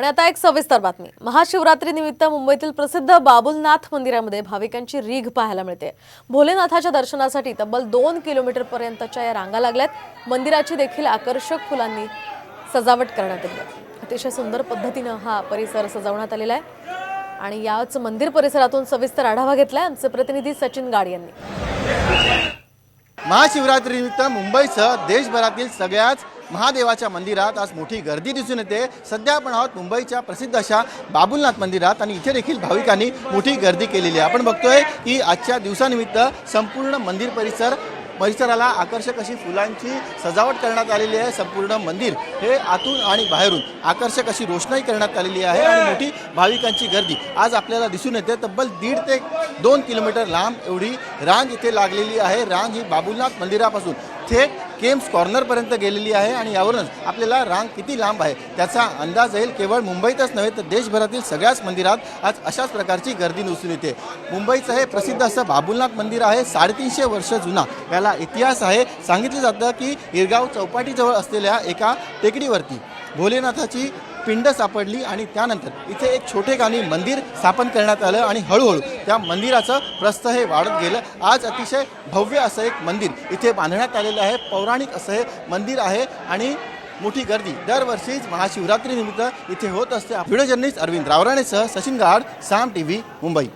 आणि आता एक सविस्तर बातमी. महाशिवरात्रीनिमित्त मुंबईतील प्रसिद्ध बाबुलनाथ मंदिरामध्ये भाविकांची रीघ पाहायला मिळते. भोलेनाथाच्या दर्शनासाठी तब्बल दोन किलोमीटर पर्यंतच्या या रांगा लागल्यात. मंदिराची देखील आकर्षक फुलांनी सजावट करण्यात आली आहे. अतिशय सुंदर पद्धतीनं हा परिसर सजवण्यात आलेला आहे. आणि याच मंदिर परिसरातून सविस्तर आढावा घेतलाय आमचे प्रतिनिधी सचिन गाड यांनी. महाशिवरात्रीनिमित्त मुंबईसह देशभरातील सगळ्याच महादेवाच्या मंदिरात आज मोठी गर्दी दिसून येते. सध्या आपण आहोत मुंबईच्या प्रसिद्ध अशा बाबुलनाथ मंदिरात आणि इथे देखील भाविकांनी मोठी गर्दी केलेली आहे. आपण बघतोय की आजच्या दिवसानिमित्त संपूर्ण मंदिर परिसर परिसराला आकर्षक अशी फुलांची सजावट करण्यात आलेली आहे. संपूर्ण मंदिर हे आतून आणि बाहेरून आकर्षक अशी रोषणाई करण्यात आलेली आहे आणि मोठी भाविकांची गर्दी आज आपल्याला दिसून येते. तब्बल दीड ते दोन किलोमीटर लांब एवढी रांग इथे लागलेली आहे. रांग ही बाबुलनाथ मंदिरापासून थेट केम्स कॉर्नरपर्यंत गेलेली आहे आणि यावरूनच आपल्याला रांग किती लांब आहे त्याचा अंदाज येईल. केवळ मुंबईतच नव्हे तर देशभरातील सगळ्याच मंदिरात आज अशाच प्रकारची गर्दी दिसून येते. मुंबईचं हे प्रसिद्ध असं बाबुलनाथ मंदिर आहे साडेतीनशे वर्ष जुना. याला इतिहास आहे. सांगितलं जातं की इरगाव चौपाटीजवळ असलेल्या एका टेकडीवरती. भोलेनाथाची पिंड सापडली आणि त्यानंतर इथे एक छोटे गाणी मंदिर स्थापन करण्यात आलं आणि हळूहळू त्या मंदिराचं प्रस्थ हे वाढत गेलं. आज अतिशय भव्य असं एक मंदिर इथे बांधण्यात आलेलं आहे. पौराणिक असं हे मंदिर आहे आणि मोठी गर्दी. दरवर्षीच महाशिवरात्रीनिमित्त इथे होत असते. व्हिडिओ जर्नलिस्ट अरविंद रावराणेसह सचिन गाड साम टी व्ही मुंबई.